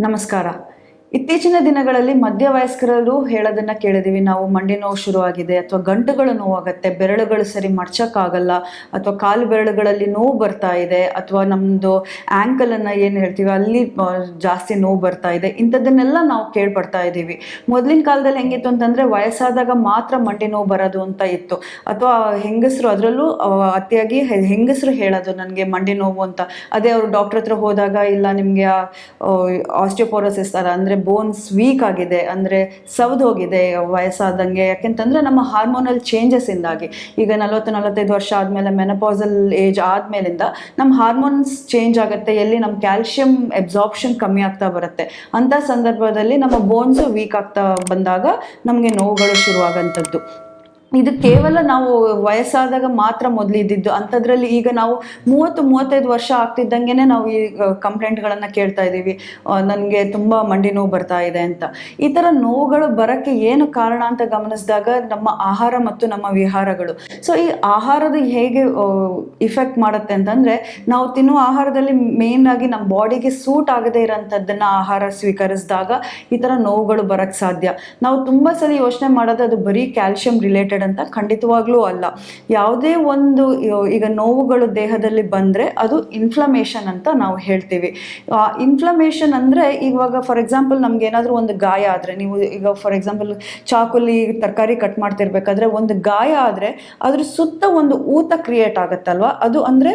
ನಮಸ್ಕಾರ. ಇತ್ತೀಚಿನ ದಿನಗಳಲ್ಲಿ ಮಧ್ಯವಯಸ್ಕರರು ಹೇಳೋದನ್ನ ಕೇಳಿದೀವಿ. ನಾವು ಮಂಡಿ ನೋವು ಶುರುವಾಗಿದೆ ಅಥವಾ ಗಂಟುಗಳು ನೋವಾಗತ್ತೆ, ಬೆರಳುಗಳು ಸರಿ ಮಡ್ಚೋಕ್ಕಾಗಲ್ಲ ಅಥವಾ ಕಾಲು ಬೆರಳುಗಳಲ್ಲಿ ನೋವು ಬರ್ತಾ ಇದೆ ಅಥವಾ ನಮ್ಮದು ಆ್ಯಂಕಲನ್ನು ಏನು ಹೇಳ್ತೀವಿ, ಅಲ್ಲಿ ಜಾಸ್ತಿ ನೋವು ಬರ್ತಾ ಇದೆ. ಇಂಥದ್ದನ್ನೆಲ್ಲ ನಾವು ಕೇಳ್ಪಡ್ತಾ ಇದ್ದೀವಿ. ಮೊದಲಿನ ಕಾಲದಲ್ಲಿ ಹೆಂಗಿತ್ತು ಅಂತಂದರೆ ವಯಸ್ಸಾದಾಗ ಮಾತ್ರ ಮಂಡಿ ನೋವು ಬರೋದು ಅಂತ ಇತ್ತು. ಅಥವಾ ಹೆಂಗಸರು ಅದರಲ್ಲೂ ಅತಿಯಾಗಿ ಹೆಂಗಸರು ಹೇಳೋದು ನನಗೆ ಮಂಡಿ ನೋವು ಅಂತ. ಅದೇ ಅವರು ಡಾಕ್ಟ್ರ್ ಹತ್ರ ಹೋದಾಗ ಇಲ್ಲ ನಿಮಗೆ ಆಸ್ಟಿಯೋಪೋರೋಸಿಸ್ ಥರ ಅಂದರೆ ಬೋನ್ಸ್ ವೀಕ್ ಆಗಿದೆ, ಅಂದರೆ ಸವ್ದು ಹೋಗಿದೆ ವಯಸ್ಸಾದಂಗೆ. ಯಾಕೆಂತಂದರೆ ನಮ್ಮ ಹಾರ್ಮೋನಲ್ ಚೇಂಜಸ್ಸಿಂದಾಗಿ ಈಗ ನಲವತ್ತು, ನಲವತ್ತೈದು ವರ್ಷ ಆದಮೇಲೆ ಮೆನಪಾಸಲ್ ಏಜ್ ಆದಮೇಲಿಂದ ನಮ್ಮ ಹಾರ್ಮೋನ್ಸ್ ಚೇಂಜ್ ಆಗುತ್ತೆ, ಎಲ್ಲಿ ನಮ್ಮ ಕ್ಯಾಲ್ಶಿಯಂ ಎಬ್ಸಾರ್ಪ್ಷನ್ ಕಮ್ಮಿ ಆಗ್ತಾ ಬರುತ್ತೆ. ಅಂಥ ಸಂದರ್ಭದಲ್ಲಿ ನಮ್ಮ ಬೋನ್ಸು ವೀಕ್ ಆಗ್ತಾ ಬಂದಾಗ ನಮಗೆ ನೋವುಗಳು ಶುರುವಾಗಂಥದ್ದು. ಇದು ಕೇವಲ ನಾವು ವಯಸ್ಸಾದಾಗ ಮಾತ್ರ ಮೊದಲು ಇದ್ದಿದ್ದು ಅಂಥದ್ರಲ್ಲಿ ಈಗ ನಾವು ಮೂವತ್ತು, ಮೂವತ್ತೈದು ವರ್ಷ ಆಗ್ತಿದ್ದಂಗೆನೆ ನಾವು ಈ ಕಂಪ್ಲೇಂಟ್ಗಳನ್ನು ಕೇಳ್ತಾ ಇದ್ದೀವಿ. ನನಗೆ ತುಂಬ ಮಂಡಿ ನೋವು ಬರ್ತಾ ಇದೆ ಅಂತ. ಈ ಥರ ನೋವುಗಳು ಬರೋಕ್ಕೆ ಏನು ಕಾರಣ ಅಂತ ಗಮನಿಸಿದಾಗ ನಮ್ಮ ಆಹಾರ ಮತ್ತು ನಮ್ಮ ವಿಹಾರಗಳು. ಸೊ ಈ ಆಹಾರದ ಹೇಗೆ ಇಫೆಕ್ಟ್ ಮಾಡುತ್ತೆ ಅಂತಂದರೆ, ನಾವು ತಿನ್ನುವ ಆಹಾರದಲ್ಲಿ ಮೇನ್ ಆಗಿ ನಮ್ಮ ಬಾಡಿಗೆ ಸೂಟ್ ಆಗದೇ ಇರೋಂಥದ್ದನ್ನು ಆಹಾರ ಸ್ವೀಕರಿಸಿದಾಗ ಈ ಥರ ನೋವುಗಳು ಬರೋಕ್ಕೆ ಸಾಧ್ಯ. ನಾವು ತುಂಬ ಸಲ ಯೋಚನೆ ಮಾಡೋದು ಅದು ಬರೀ ಕ್ಯಾಲ್ಶಿಯಂ ರಿಲೇಟೆಡ್ ಅಂತ ಖಂಡಿತವಾಗ್ಲೂ ಅಲ್ಲ. ಯಾವುದೇ ಒಂದು ಈಗ ನೋವುಗಳು ದೇಹದಲ್ಲಿ ಬಂದರೆ ಅದು ಇನ್ಫ್ಲಮೇಷನ್ ಅಂತ ನಾವು ಹೇಳ್ತೀವಿ. ಇನ್ಫ್ಲಮೇಷನ್ ಅಂದರೆ ಇವಾಗ ಫಾರ್ ಎಕ್ಸಾಂಪಲ್ ನಮ್ಗೆ ಏನಾದರೂ ಒಂದು ಗಾಯ ಆದರೆ, ನೀವು ಈಗ ಫಾರ್ ಎಕ್ಸಾಂಪಲ್ ಚಾಕುಲಿ ತರಕಾರಿ ಕಟ್ ಮಾಡ್ತಿರ್ಬೇಕಾದ್ರೆ ಒಂದು ಗಾಯ ಆದರೆ ಅದ್ರ ಸುತ್ತ ಒಂದು ಊತ ಕ್ರಿಯೇಟ್ ಆಗುತ್ತಲ್ವ? ಅದು ಅಂದರೆ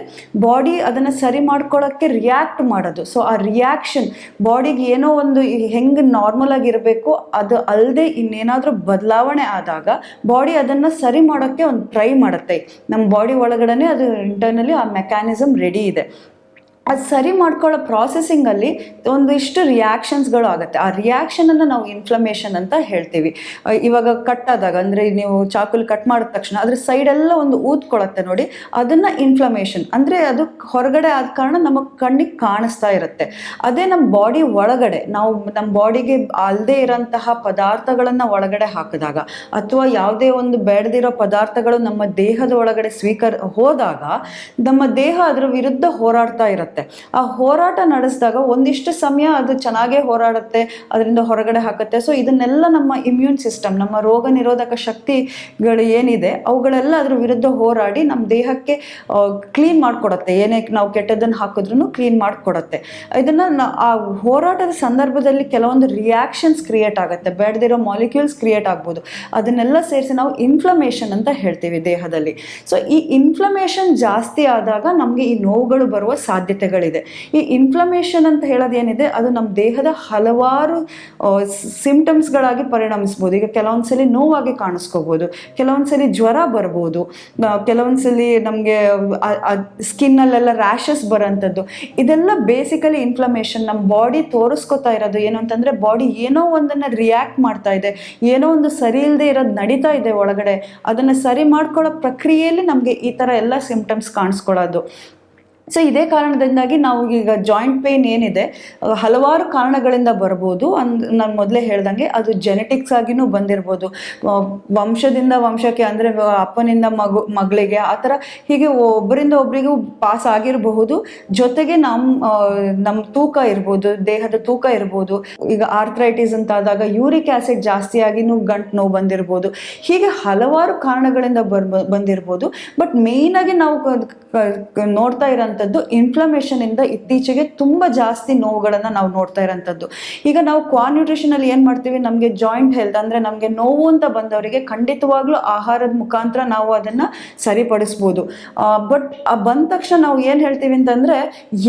ಬಾಡಿ ಅದನ್ನು ಸರಿ ಮಾಡ್ಕೊಳ್ಳೋಕ್ಕೆ ರಿಯಾಕ್ಟ್ ಮಾಡೋದು. ಸೊ ಆ ರಿಯಾಕ್ಷನ್ ಬಾಡಿಗೆ ಏನೋ ಒಂದು ಹೆಂಗೆ ನಾರ್ಮಲ್ ಆಗಿರಬೇಕು ಅದು ಅಲ್ಲದೆ ಇನ್ನೇನಾದರೂ ಬದಲಾವಣೆ ಆದಾಗ ಬಾಡಿ ಅದನ್ನು ಸರಿ ಮಾಡೋಕ್ಕೆ ಒಂದು ಟ್ರೈ ಮಾಡುತ್ತೆ. ನಮ್ಮ ಬಾಡಿ ಒಳಗಡೆ ಅದು ಇಂಟರ್ನಲಿ ಆ ಮೆಕ್ಯಾನಿಸಮ್ ರೆಡಿ ಇದೆ. ಅದು ಸರಿ ಮಾಡ್ಕೊಳ್ಳೋ ಪ್ರಾಸೆಸಿಂಗಲ್ಲಿ ಒಂದಿಷ್ಟು ರಿಯಾಕ್ಷನ್ಸ್ಗಳು ಆಗುತ್ತೆ. ಆ ರಿಯಾಕ್ಷನನ್ನು ನಾವು ಇನ್ಫ್ಲಮೇಷನ್ ಅಂತ ಹೇಳ್ತೀವಿ. ಇವಾಗ ಕಟ್ ಆದಾಗ, ಅಂದರೆ ನೀವು ಚಾಕುಲಿ ಕಟ್ ಮಾಡಿದ ತಕ್ಷಣ ಅದ್ರ ಸೈಡೆಲ್ಲ ಒಂದು ಊದ್ಕೊಳತ್ತೆ ನೋಡಿ, ಅದನ್ನು ಇನ್ಫ್ಲಮೇಷನ್ ಅಂದರೆ ಅದು ಹೊರಗಡೆ ಆದ ಕಾರಣ ನಮ್ಮ ಕಣ್ಣಿಗೆ ಕಾಣಿಸ್ತಾ ಇರುತ್ತೆ. ಅದೇ ನಮ್ಮ ಬಾಡಿ ಒಳಗಡೆ, ನಾವು ನಮ್ಮ ಬಾಡಿಗೆ ಅಲ್ಲದೆ ಇರೋಂತಹ ಪದಾರ್ಥಗಳನ್ನು ಒಳಗಡೆ ಹಾಕಿದಾಗ, ಅಥವಾ ಯಾವುದೇ ಒಂದು ಬೇಡದಿರೋ ಪದಾರ್ಥಗಳು ನಮ್ಮ ದೇಹದ ಒಳಗಡೆ ಸ್ವೀಕರ್, ಹೋದಾಗ, ನಮ್ಮ ದೇಹ ಅದರ ವಿರುದ್ಧ ಹೋರಾಡ್ತಾ ಇರುತ್ತೆ. ಆ ಹೋರಾಟ ನಡೆಸಿದಾಗ ಒಂದಿಷ್ಟು ಸಮಯ ಅದು ಚೆನ್ನಾಗೇ ಹೋರಾಡುತ್ತೆ, ಅದರಿಂದ ಹೊರಗಡೆ ಹಾಕುತ್ತೆ. ಸೊ ಇದನ್ನೆಲ್ಲ ನಮ್ಮ ಇಮ್ಯೂನ್ ಸಿಸ್ಟಮ್ ನಮ್ಮ ರೋಗ ನಿರೋಧಕ ಶಕ್ತಿಗಳು ಏನಿದೆ, ಅವುಗಳೆಲ್ಲ ಅದ್ರ ವಿರುದ್ಧ ಹೋರಾಡಿ ನಮ್ಮ ದೇಹಕ್ಕೆ ಕ್ಲೀನ್ ಮಾಡಿಕೊಡತ್ತೆ. ಏನೇ ನಾವು ಕೆಟ್ಟದನ್ನು ಹಾಕಿದ್ರೂ ಕ್ಲೀನ್ ಮಾಡಿಕೊಡತ್ತೆ. ಇದನ್ನು ಆ ಹೋರಾಟದ ಸಂದರ್ಭದಲ್ಲಿ ಕೆಲವೊಂದು ರಿಯಾಕ್ಷನ್ಸ್ ಕ್ರಿಯೇಟ್ ಆಗುತ್ತೆ. ಬೇಡದಿರೋ ಮಾಲಿಕ್ಯೂಲ್ಸ್ ಕ್ರಿಯೇಟ್ ಆಗ್ಬೋದು. ಅದನ್ನೆಲ್ಲ ಸೇರಿಸಿ ನಾವು ಇನ್ಫ್ಲಮೇಷನ್ ಅಂತ ಹೇಳ್ತೀವಿ ದೇಹದಲ್ಲಿ. ಸೊ ಈ ಇನ್ಫ್ಲಮೇಷನ್ ಜಾಸ್ತಿ ಆದಾಗ ನಮಗೆ ಈ ನೋವುಗಳು ಬರುವ ಸಾಧ್ಯತೆಗಳಿದೆ ಈ ಇನ್ಫ್ಲಮೇಷನ್ ಅಂತ ಹೇಳೋದೇನಿದೆ, ಅದು ನಮ್ಮ ದೇಹದ ಹಲವಾರು ಸಿಂಪ್ಟಮ್ಸ್ಗಳಾಗಿ ಪರಿಣಮಿಸ್ಬೋದು. ಈಗ ಕೆಲವೊಂದ್ಸಲಿ ನೋವಾಗಿ ಕಾಣಿಸ್ಕೋಬೋದು ಕೆಲವೊಂದ್ಸಲಿ ಜ್ವರ ಬರ್ಬೋದು ಕೆಲವೊಂದು ಸಲ ನಮಗೆ ಸ್ಕಿನ್ನಲ್ಲೆಲ್ಲ ರ್ಯಾಷಸ್ ಬರೋಂಥದ್ದು. ಇದೆಲ್ಲ ಬೇಸಿಕಲಿ ಇನ್ಫ್ಲಮೇಷನ್ ನಮ್ಮ ಬಾಡಿ ತೋರಿಸ್ಕೊತಾ ಇರೋದು ಏನು ಅಂತಂದರೆ ಬಾಡಿ ಏನೋ ಒಂದನ್ನು ರಿಯಾಕ್ಟ್ ಮಾಡ್ತಾ ಇದೆ, ಏನೋ ಒಂದು ಸರಿ ಇಲ್ಲದೆ ಇರೋದು ನಡೀತಾ ಇದೆ ಒಳಗಡೆ. ಅದನ್ನು ಸರಿ ಮಾಡ್ಕೊಳ್ಳೋ ಪ್ರಕ್ರಿಯೆಯಲ್ಲಿ ನಮಗೆ ಈ ಥರ ಎಲ್ಲ ಸಿಂಪ್ಟಮ್ಸ್ ಕಾಣಿಸ್ಕೊಳ್ಳೋದು. ಸೊ ಇದೇ ಕಾರಣದಿಂದಾಗಿ ನಾವು ಈಗ ಜಾಯಿಂಟ್ ಪೇನ್ ಏನಿದೆ ಹಲವಾರು ಕಾರಣಗಳಿಂದ ಬರ್ಬೋದು. ಅಂದ್, ನಾನು ಮೊದಲೇ ಹೇಳ್ದಂಗೆ ಅದು ಜೆನೆಟಿಕ್ಸ್ ಆಗಿನೂ ಬಂದಿರ್ಬೋದು. ವಂಶದಿಂದ ವಂಶಕ್ಕೆ ಅಂದರೆ ಅಪ್ಪನಿಂದ ಮಗು, ಮಗಳಿಗೆ ಆ ಥರ ಹೀಗೆ ಒಬ್ಬರಿಂದ ಒಬ್ಬರಿಗೂ ಪಾಸ್ ಆಗಿರಬಹುದು. ಜೊತೆಗೆ ನಮ್ಮ ನಮ್ಮ ತೂಕ ಇರ್ಬೋದು, ದೇಹದ ತೂಕ ಇರ್ಬೋದು. ಈಗ ಆರ್ಥ್ರೈಟಿಸ್ ಅಂತ ಆದಾಗ ಯೂರಿಕ್ ಆ್ಯಸಿಡ್ ಜಾಸ್ತಿಯಾಗಿನೂ ಗಂಟು ನೋವು ಬಂದಿರ್ಬೋದು. ಹೀಗೆ ಹಲವಾರು ಕಾರಣಗಳಿಂದ ಬರ್, ಬಂದಿರ್ಬೋದು. ಬಟ್ ಮೇಯ್ನಾಗಿ ನಾವು ನೋಡ್ತಾ ನೋಡ್ತಾ ಇನ್ಫ್ಲಮೇಷನ್ ಇಂದ ಇತ್ತೀಚೆಗೆ ತುಂಬ ಜಾಸ್ತಿ ನೋವುಗಳನ್ನು ನಾವು ನೋಡ್ತಾ ಇರೋಂಥದ್ದು ಈಗ ನಾವು ಕ್ವಾ ನ್ಯೂಟ್ರಿಷನಲ್ಲಿ ಏನು ಮಾಡ್ತೀವಿ? ನಮಗೆ ಜಾಯಿಂಟ್ ಹೆಲ್ತ್ ಅಂದ್ರೆ ನಮಗೆ ನೋವು ಅಂತ ಬಂದವರಿಗೆ ಖಂಡಿತವಾಗ್ಲೂ ಆಹಾರದ ಮುಖಾಂತರ ನಾವು ಅದನ್ನ ಸರಿಪಡಿಸ್ಬೋದು. ಬಟ್ ಬಂದ ತಕ್ಷಣ ನಾವು ಏನು ಹೇಳ್ತೀವಿ ಅಂತಂದರೆ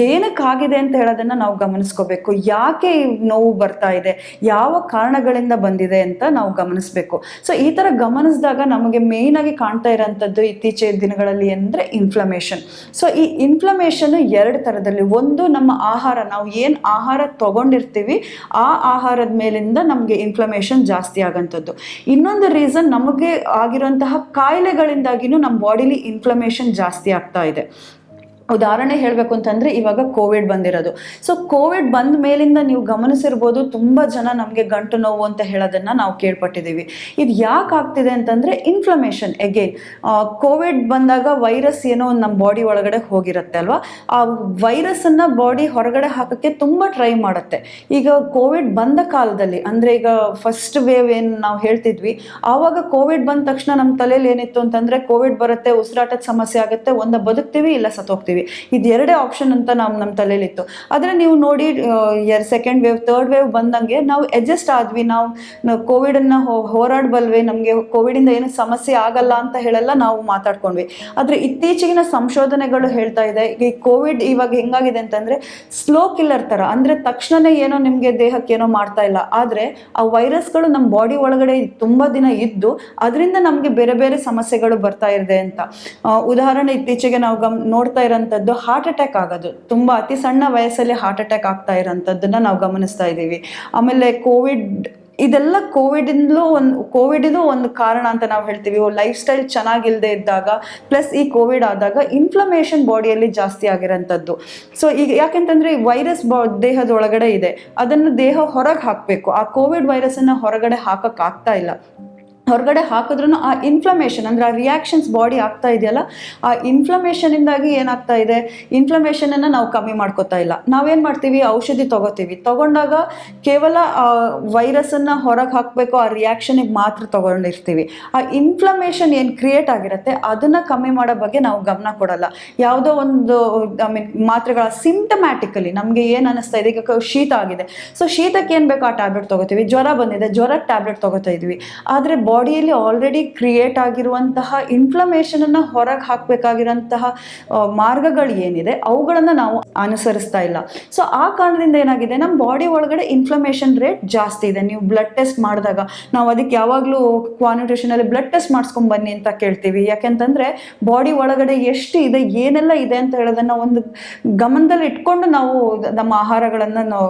ಏನಕ್ಕಾಗಿದೆ ಅಂತ ಹೇಳೋದನ್ನ ನಾವು ಗಮನಿಸ್ಕೋಬೇಕು. ಯಾಕೆ ನೋವು ಬರ್ತಾ ಇದೆ? ಯಾವ ಕಾರಣಗಳಿಂದ ಬಂದಿದೆ ಅಂತ ನಾವು ಗಮನಿಸಬೇಕು. ಸೊ ಈ ಥರ ಗಮನಿಸಿದಾಗ ನಮಗೆ ಮೇನ್ ಆಗಿ ಕಾಣ್ತಾ ಇರೋಂಥದ್ದು ಇತ್ತೀಚಿನ ದಿನಗಳಲ್ಲಿ ಅಂದ್ರೆ ಇನ್ಫ್ಲಮೇಷನ್ ಸೊ ಈ ಇನ್ಫ್ಲಮೇಷನ್ ಎರಡು ಥರದಲ್ಲಿ. ಒಂದು ನಮ್ಮ ಆಹಾರ, ನಾವು ಏನು ಆಹಾರ ತಗೊಂಡಿರ್ತೀವಿ, ಆ ಆಹಾರದ ಮೇಲಿಂದ ನಮಗೆ ಇನ್ಫ್ಲಮೇಷನ್ ಜಾಸ್ತಿ ಆಗೋಂಥದ್ದು. ಇನ್ನೊಂದು ರೀಸನ್ ನಮಗೆ ಆಗಿರುವಂತಹ ಕಾಯಿಲೆಗಳಿಂದಾಗಿನೂ ನಮ್ಮ ಬಾಡಿಲಿ ಇನ್ಫ್ಲಮೇಷನ್ ಜಾಸ್ತಿ ಆಗ್ತಾ ಇದೆ. ಉದಾಹರಣೆ ಹೇಳಬೇಕು ಅಂತಂದ್ರೆ ಇವಾಗ ಕೋವಿಡ್ ಬಂದಿರೋದು. ಸೊ ಕೋವಿಡ್ ಬಂದ ಮೇಲಿಂದ ನೀವು ಗಮನಿಸಿರ್ಬೋದು ತುಂಬ ಜನ ನಮಗೆ ಗಂಟು ನೋವು ಅಂತ ಹೇಳೋದನ್ನ ನಾವು ಕೇಳ್ಪಟ್ಟಿದ್ದೀವಿ. ಇದು ಯಾಕೆ ಆಗ್ತಿದೆ ಅಂತಂದ್ರೆ ಇನ್ಫ್ಲಮೇಷನ್ ಎಗೇನ್ ಕೋವಿಡ್ ಬಂದಾಗ ವೈರಸ್ ಏನೋ ಒಂದು ನಮ್ಮ ಬಾಡಿ ಒಳಗಡೆ ಹೋಗಿರುತ್ತೆ ಅಲ್ವಾ? ಆ ವೈರಸ್ ಅನ್ನ ಬಾಡಿ ಹೊರಗಡೆ ಹಾಕಕ್ಕೆ ತುಂಬ ಟ್ರೈ ಮಾಡುತ್ತೆ. ಈಗ ಕೋವಿಡ್ ಬಂದ ಕಾಲದಲ್ಲಿ, ಅಂದ್ರೆ ಈಗ ಫಸ್ಟ್ ವೇವ್ ಏನು ನಾವು ಹೇಳ್ತಿದ್ವಿ, ಆವಾಗ ಕೋವಿಡ್ ಬಂದ ತಕ್ಷಣ ನಮ್ಮ ತಲೆಯಲ್ಲಿ ಏನಿತ್ತು ಅಂತಂದ್ರೆ ಕೋವಿಡ್ ಬರುತ್ತೆ, ಉಸಿರಾಟದ ಸಮಸ್ಯೆ ಆಗುತ್ತೆ, ಒಂದ ಬದುಕ್ತೀವಿ, ಇಲ್ಲ ಸತ್ತೋಗ್ತೀವಿ. ಇದು ಎರಡೇ ಆಪ್ಷನ್ ಅಂತ ನಮ್ಮ ನಮ್ಮ ತಲೆಯಲ್ಲಿತ್ತು. ಆದರೆ ನೀವು ನೋಡಿ ಸೆಕೆಂಡ್ ವೇವ್ ಥರ್ಡ್ ವೇವ್ ಬಂದಂಗೆ ನಾವು ಅಡ್ಜಸ್ಟ್ ಆದ್ವಿ. ನಾವು ಕೋವಿಡನ್ನು ಹೋರಾಡಬಲ್ವಿ. ನಮಗೆ ಕೋವಿಡಿಂದ ಏನು ಸಮಸ್ಯೆ ಆಗಲ್ಲ ಅಂತ ಹೇಳಲ್ಲ ನಾವು ಮಾತಾಡ್ಕೊಂಡ್ವಿ. ಆದರೆ ಇತ್ತೀಚೆಗಿನ ಸಂಶೋಧನೆಗಳು ಹೇಳ್ತಾ ಇದೆ, ಈ ಕೋವಿಡ್ ಇವಾಗ ಹೆಂಗಾಗಿದೆ ಅಂತಂದ್ರೆ ಸ್ಲೋ ಕಿಲ್ಲರ್ ಥರ ಅಂದರೆ ತಕ್ಷಣನೇ ಏನೋ ನಿಮಗೆ ದೇಹಕ್ಕೆ ಏನೋ ಮಾಡ್ತಾ ಇಲ್ಲ. ಆದರೆ ಆ ವೈರಸ್ಗಳು ನಮ್ಮ ಬಾಡಿ ಒಳಗಡೆ ತುಂಬ ದಿನ ಇದ್ದು ಅದರಿಂದ ನಮಗೆ ಬೇರೆ ಬೇರೆ ಸಮಸ್ಯೆಗಳು ಬರ್ತಾ ಇದೆ ಅಂತ. ಉದಾಹರಣೆ ಇತ್ತೀಚೆಗೆ ನಾವು ಗಮ್, ನೋಡ್ತಾ ಇರೋಂಥದ್ದು ಹಾರ್ಟ್ ಅಟ್ಯಾಕ್ ಆಗೋದು. ತುಂಬ ಅತಿ ಸಣ್ಣ ವಯಸ್ಸಲ್ಲಿ ಹಾರ್ಟ್ ಅಟ್ಯಾಕ್ ಆಗ್ತಾ ಇರೋಂಥದ್ದನ್ನ ನಾವು ಗಮನಿಸ್ತಾ ಇದ್ದೀವಿ. ಆಮೇಲೆ ಕೋವಿಡ್ ಇದೆಲ್ಲ ಕೋವಿಡಿಂದಲೂ ಒಂದು ಕೋವಿಡಿದು ಒಂದು ಕಾರಣ ಅಂತ ನಾವು ಹೇಳ್ತೀವಿ. ಲೈಫ್ ಸ್ಟೈಲ್ ಚೆನ್ನಾಗಿಲ್ಲದೆ ಇದ್ದಾಗ ಪ್ಲಸ್ ಈ ಕೋವಿಡ್ ಆದಾಗ ಇನ್ಫ್ಲಮೇಷನ್ ಬಾಡಿಯಲ್ಲಿ ಜಾಸ್ತಿ ಆಗಿರೋಂಥದ್ದು ಸೊ ಈಗ ಯಾಕೆಂತಂದ್ರೆ ಈ ವೈರಸ್ ದೇಹದ ಒಳಗಡೆ ಇದೆ. ಅದನ್ನು ದೇಹ ಹೊರಗೆ ಹಾಕಬೇಕು. ಆ ಕೋವಿಡ್ ವೈರಸನ್ನು ಹೊರಗಡೆ ಹಾಕಕ್ಕೆ ಆಗ್ತಾ ಇಲ್ಲ. ಹೊರಗಡೆ ಹಾಕಿದ್ರೂ ಆ ಇನ್ಫ್ಲಮೇಷನ್ ಅಂದರೆ ಆ ರಿಯಾಕ್ಷನ್ಸ್ ಬಾಡಿ ಆಗ್ತಾ ಇದೆಯಲ್ಲ, ಆ ಇನ್ಫ್ಲಮೇಷನಿಂದಾಗಿ ಏನಾಗ್ತಾ ಇದೆ? ಇನ್ಫ್ಲಮೇಷನನ್ನು ನಾವು ಕಮ್ಮಿ ಮಾಡ್ಕೋತಾ ಇಲ್ಲ. ನಾವೇನು ಮಾಡ್ತೀವಿ? ಔಷಧಿ ತಗೋತೀವಿ. ತಗೊಂಡಾಗ ಕೇವಲ, ಆ ವೈರಸನ್ನು ಹೊರಗೆ ಹಾಕಬೇಕು, ಆ ರಿಯಾಕ್ಷನಿಗೆ ಮಾತ್ರ ತೊಗೊಂಡಿರ್ತೀವಿ. ಆ ಇನ್ಫ್ಲಮೇಷನ್ ಏನು ಕ್ರಿಯೇಟ್ ಆಗಿರುತ್ತೆ, ಅದನ್ನು ಕಮ್ಮಿ ಮಾಡೋ ಬಗ್ಗೆ ನಾವು ಗಮನ ಕೊಡಲ್ಲ. ಯಾವುದೋ ಒಂದು ಐ ಮೀನ್ ಮಾತ್ರೆಗಳ ಸಿಂಟಮ್ಯಾಟಿಕಲಿ ನಮಗೆ ಏನು ಅನ್ನಿಸ್ತಾ ಇದೆ? ಈಗ ಶೀತ ಆಗಿದೆ. ಸೊ ಶೀತಕ್ಕೆ ಏನು ಬೇಕೋ? ಆ ಟ್ಯಾಬ್ಲೆಟ್ ತೊಗೋತೀವಿ. ಜ್ವರ ಬಂದಿದೆ. ಜ್ವರಕ್ಕೆ ಟ್ಯಾಬ್ಲೆಟ್ ತೊಗೋತಾ ಇದ್ವಿ. ಆದರೆ ಬಾಡಿಯಲ್ಲಿ ಆಲ್ರೆಡಿ ಕ್ರಿಯೇಟ್ ಆಗಿರುವಂತಹ ಇನ್ಫ್ಲಮೇಷನನ್ನು ಹೊರಗೆ ಹಾಕಬೇಕಾಗಿರೋಂತಹ ಮಾರ್ಗಗಳು ಏನಿದೆ, ಅವುಗಳನ್ನು ನಾವು ಅನುಸರಿಸ್ತಾ ಇಲ್ಲ. ಸೊ ಆ ಕಾರಣದಿಂದ ಏನಾಗಿದೆ ನಮ್ಮ ಬಾಡಿ ಒಳಗಡೆ ಇನ್ಫ್ಲಮೇಷನ್ ರೇಟ್ ಜಾಸ್ತಿ ಇದೆ. ನೀವು ಬ್ಲಡ್ ಟೆಸ್ಟ್ ಮಾಡಿದಾಗ, ನಾವು ಅದಕ್ಕೆ ಯಾವಾಗಲೂ ಕ್ವಾನಿಟ್ರೇಷನಲ್ಲಿ ಬ್ಲಡ್ ಟೆಸ್ಟ್ ಮಾಡಿಸ್ಕೊಂಡು ಬನ್ನಿ ಅಂತ ಕೇಳ್ತೀವಿ. ಯಾಕೆಂತಂದರೆ ಬಾಡಿ ಒಳಗಡೆ ಎಷ್ಟು ಇದೆ, ಏನೆಲ್ಲ ಇದೆ ಅಂತ ಹೇಳೋದನ್ನು ಒಂದು ಗಮನದಲ್ಲಿ ಇಟ್ಕೊಂಡು ನಾವು ನಮ್ಮ ಆಹಾರಗಳನ್ನು ನಾವು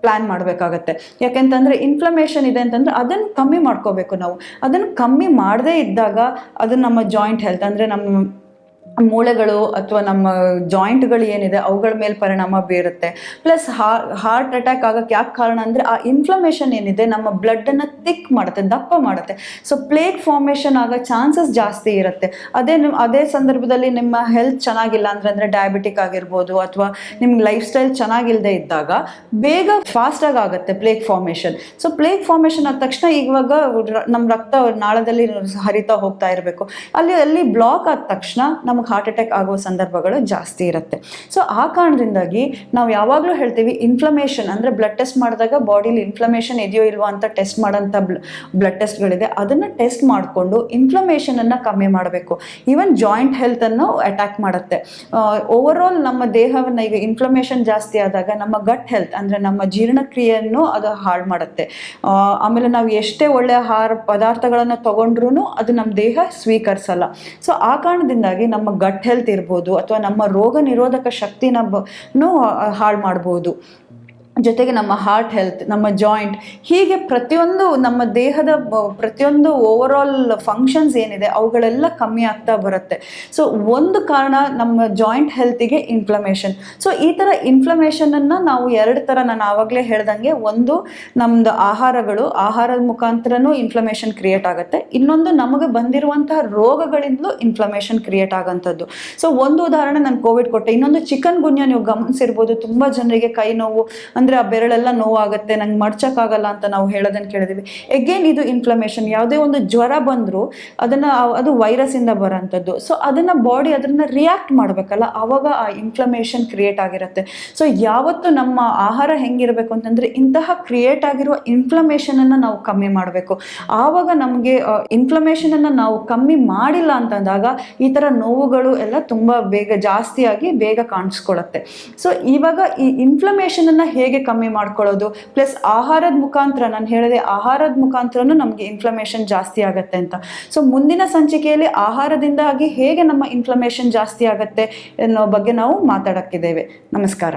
ಪ್ಲ್ಯಾನ್ ಮಾಡಬೇಕಾಗತ್ತೆ. ಯಾಕೆಂತಂದರೆ ಇನ್ಫ್ಲಮೇಷನ್ ಇದೆ ಅಂತಂದರೆ ಅದನ್ನು ಕಮ್ಮಿ ಮಾಡ್ಕೋಬೇಕು ನಾವು. ಅದನ್ನು ಕಮ್ಮಿ ಮಾಡದೇ ಇದ್ದಾಗ ಅದು ನಮ್ಮ ಜಾಯಿಂಟ್ ಹೆಲ್ತ್ ಅಂದರೆ ನಮ್ಮ ಮೂಳೆಗಳು ಅಥವಾ ನಮ್ಮ ಜಾಯಿಂಟ್ಗಳು ಏನಿದೆ, ಅವುಗಳ ಮೇಲೆ ಪರಿಣಾಮ ಬೀರುತ್ತೆ. ಪ್ಲಸ್ ಹಾರ್ಟ್ ಅಟ್ಯಾಕ್ ಆಗೋಕ್ಕೆ ಯಾಕೆ ಕಾರಣ ಅಂದರೆ, ಆ ಇನ್ಫ್ಲಮೇಷನ್ ಏನಿದೆ, ನಮ್ಮ ಬ್ಲಡ್ಡನ್ನು ತಿಕ್ ಮಾಡುತ್ತೆ, ದಪ್ಪ ಮಾಡುತ್ತೆ. ಸೊ ಪ್ಲೇಗ್ ಫಾರ್ಮೇಷನ್ ಆಗೋ ಚಾನ್ಸಸ್ ಜಾಸ್ತಿ ಇರುತ್ತೆ. ಅದೇ ಅದೇ ಸಂದರ್ಭದಲ್ಲಿ ನಿಮ್ಮ ಹೆಲ್ತ್ ಚೆನ್ನಾಗಿಲ್ಲ ಅಂದ್ರೆ, ಅಂದರೆ ಡಯಾಬಿಟಿಕ್ ಆಗಿರ್ಬೋದು ಅಥವಾ ನಿಮ್ಗೆ ಲೈಫ್ ಸ್ಟೈಲ್ ಚೆನ್ನಾಗಿಲ್ಲದೆ ಇದ್ದಾಗ, ಬೇಗ ಫಾಸ್ಟಾಗಿ ಆಗುತ್ತೆ plaque formation so plaque formation ಆದ ತಕ್ಷಣ ಇವಾಗ ನಮ್ಮ ರಕ್ತ ನಾಳದಲ್ಲಿ ಹರಿತಾ ಹೋಗ್ತಾ ಇರಬೇಕು. ಅಲ್ಲಿ ಅಲ್ಲಿ ಬ್ಲಾಕ್ ಆದ ತಕ್ಷಣ ನಮಗೆ ಹಾರ್ಟ್ ಅಟ್ಯಾಕ್ ಆಗೋ ಸಂದರ್ಭಗಳು ಜಾಸ್ತಿ ಇರುತ್ತೆ. ಸೊ ಆ ಕಾರಣದಿಂದಾಗಿ ನಾವು ಯಾವಾಗಲೂ ಹೇಳ್ತೀವಿ ಇನ್ಫ್ಲಮೇಷನ್ ಅಂದರೆ ಬ್ಲಡ್ ಟೆಸ್ಟ್ ಮಾಡಿದಾಗ ಬಾಡಿಲಿ ಇನ್ಫ್ಲಮೇಷನ್ ಇದೆಯೋ ಇಲ್ವೋ ಅಂತ ಟೆಸ್ಟ್ ಮಾಡೋಂಥ ಬ್ಲಡ್ ಟೆಸ್ಟ್ಗಳಿದೆ ಅದನ್ನು ಟೆಸ್ಟ್ ಮಾಡಿಕೊಂಡು ಇನ್ಫ್ಲಮೇಷನನ್ನು ಕಮ್ಮಿ ಮಾಡಬೇಕು. ಈವನ್ ಜಾಯಿಂಟ್ ಹೆಲ್ತನ್ನು ಅಟ್ಯಾಕ್ ಮಾಡುತ್ತೆ. ಓವರ್ ಆಲ್ ನಮ್ಮ ದೇಹವನ್ನು ಈಗ ಇನ್ಫ್ಲಮೇಷನ್ ಜಾಸ್ತಿ ಆದಾಗ ನಮ್ಮ ಗಟ್ ಹೆಲ್ತ್ ಅಂದರೆ ನಮ್ಮ ಜೀರ್ಣಕ್ರಿಯೆಯನ್ನು ಅದು ಹಾಳು ಮಾಡುತ್ತೆ. ಆಮೇಲೆ ನಾವು ಎಷ್ಟೇ ಒಳ್ಳೆಯ ಆಹಾರ ಪದಾರ್ಥಗಳನ್ನು ತೊಗೊಂಡ್ರೂ ಅದು ನಮ್ಮ ದೇಹ ಸ್ವೀಕರಿಸಲ್ಲ. ಸೊ ಆ ಕಾರಣದಿಂದಾಗಿ ನಮ್ಮ ಗಟ್ ಹೆಲ್ತ್ ಇರ್ಬೋದು ಅಥವಾ ನಮ್ಮ ರೋಗ ನಿರೋಧಕ ಶಕ್ತಿನ ಬ ಹಾಳು ಮಾಡ್ಬೋದು. ಜೊತೆಗೆ ನಮ್ಮ ಹಾರ್ಟ್ ಹೆಲ್ತ್ ನಮ್ಮ ಜಾಯಿಂಟ್ ಹೀಗೆ ಪ್ರತಿಯೊಂದು ನಮ್ಮ ದೇಹದ ಪ್ರತಿಯೊಂದು ಓವರ್ ಆಲ್ ಫಂಕ್ಷನ್ಸ್ ಏನಿದೆ ಅವುಗಳೆಲ್ಲ ಕಮ್ಮಿ ಆಗ್ತಾ ಬರುತ್ತೆ. ಸೊ ಒಂದು ಕಾರಣ ನಮ್ಮ ಜಾಯಿಂಟ್ ಹೆಲ್ತಿಗೆ ಇನ್ಫ್ಲಮೇಷನ್ ಸೊ ಈ ಥರ ಇನ್ಫ್ಲಮೇಷನನ್ನು ನಾವು ಎರಡು ಥರ ನಾನು ಆವಾಗಲೇ ಹೇಳ್ದಂಗೆ ಒಂದು ನಮ್ಮದು ಆಹಾರಗಳು ಆಹಾರದ ಮುಖಾಂತರನೂ ಇನ್ಫ್ಲಮೇಷನ್ ಕ್ರಿಯೇಟ್ ಆಗುತ್ತೆ. ಇನ್ನೊಂದು ನಮಗೆ ಬಂದಿರುವಂತಹ ರೋಗಗಳಿಂದಲೂ ಇನ್ಫ್ಲಮೇಷನ್ ಕ್ರಿಯೇಟ್ ಆಗೋಂಥದ್ದು. ಸೊ ಒಂದು ಉದಾಹರಣೆ ನಾನು ಕೋವಿಡ್ ಕೊಟ್ಟೆ. ಇನ್ನೊಂದು ಚಿಕನ್ ಗುನ್ಯ ನೀವು ಗಮನಿಸಿರ್ಬೋದು. ತುಂಬ ಜನರಿಗೆ ಕೈ ನೋವು ಅಂದರೆ ಆ ಬೆರಳೆಲ್ಲ ನೋವಾಗುತ್ತೆ, ನಂಗೆ ಮಡ್ಚಕ್ಕಾಗಲ್ಲ ಅಂತ ನಾವು ಹೇಳೋದನ್ನು ಕೇಳಿದೀವಿ. ಎಗೇನ್ ಇದು ಇನ್ಫ್ಲಮೇಷನ್ ಯಾವುದೇ ಒಂದು ಜ್ವರ ಬಂದರೂ ಅದನ್ನು ಅದು ವೈರಸ್ಸಿಂದ ಬರೋಂಥದ್ದು. ಸೊ ಅದನ್ನು ಬಾಡಿ ಅದನ್ನು ರಿಯಾಕ್ಟ್ ಮಾಡಬೇಕಲ್ಲ ಆವಾಗ ಆ ಇನ್ಫ್ಲಮೇಷನ್ ಕ್ರಿಯೇಟ್ ಆಗಿರುತ್ತೆ. ಸೊ ಯಾವತ್ತು ನಮ್ಮ ಆಹಾರ ಹೆಂಗಿರಬೇಕು ಅಂತಂದರೆ ಇಂತಹ ಕ್ರಿಯೇಟ್ ಆಗಿರುವ ಇನ್ಫ್ಲಮೇಷನನ್ನು ನಾವು ಕಮ್ಮಿ ಮಾಡಬೇಕು. ಆವಾಗ ನಮಗೆ ಇನ್ಫ್ಲಮೇಷನನ್ನು ನಾವು ಕಮ್ಮಿ ಮಾಡಿಲ್ಲ ಅಂತಂದಾಗ ಈ ಥರ ನೋವುಗಳು ಎಲ್ಲ ತುಂಬ ಬೇಗ ಜಾಸ್ತಿಯಾಗಿ ಬೇಗ ಕಾಣಿಸ್ಕೊಳತ್ತೆ. ಸೊ ಇವಾಗ ಈ ಇನ್ಫ್ಲಮೇಷನನ್ನು ಹೇಗೆ ಕಮ್ಮಿ ಮಾಡ್ಕೊಳ್ಳೋದು ಪ್ಲಸ್ ಆಹಾರದ ಮುಖಾಂತರ, ನಾನು ಹೇಳಿದೆ ಆಹಾರದ ಮುಖಾಂತರನೂ ನಮಗೆ ಇನ್ಫ್ಲಮೇಷನ್ ಜಾಸ್ತಿ ಆಗುತ್ತೆ ಅಂತ. ಸೊ ಮುಂದಿನ ಸಂಚಿಕೆಯಲ್ಲಿ ಆಹಾರದಿಂದಾಗಿ ಹೇಗೆ ನಮ್ಮ ಇನ್ಫ್ಲಮೇಷನ್ ಜಾಸ್ತಿ ಆಗುತ್ತೆ ಅನ್ನೋ ಬಗ್ಗೆ ನಾವು ಮಾತಾಡಕ್ಕಿದ್ದೇವೆ. ನಮಸ್ಕಾರ.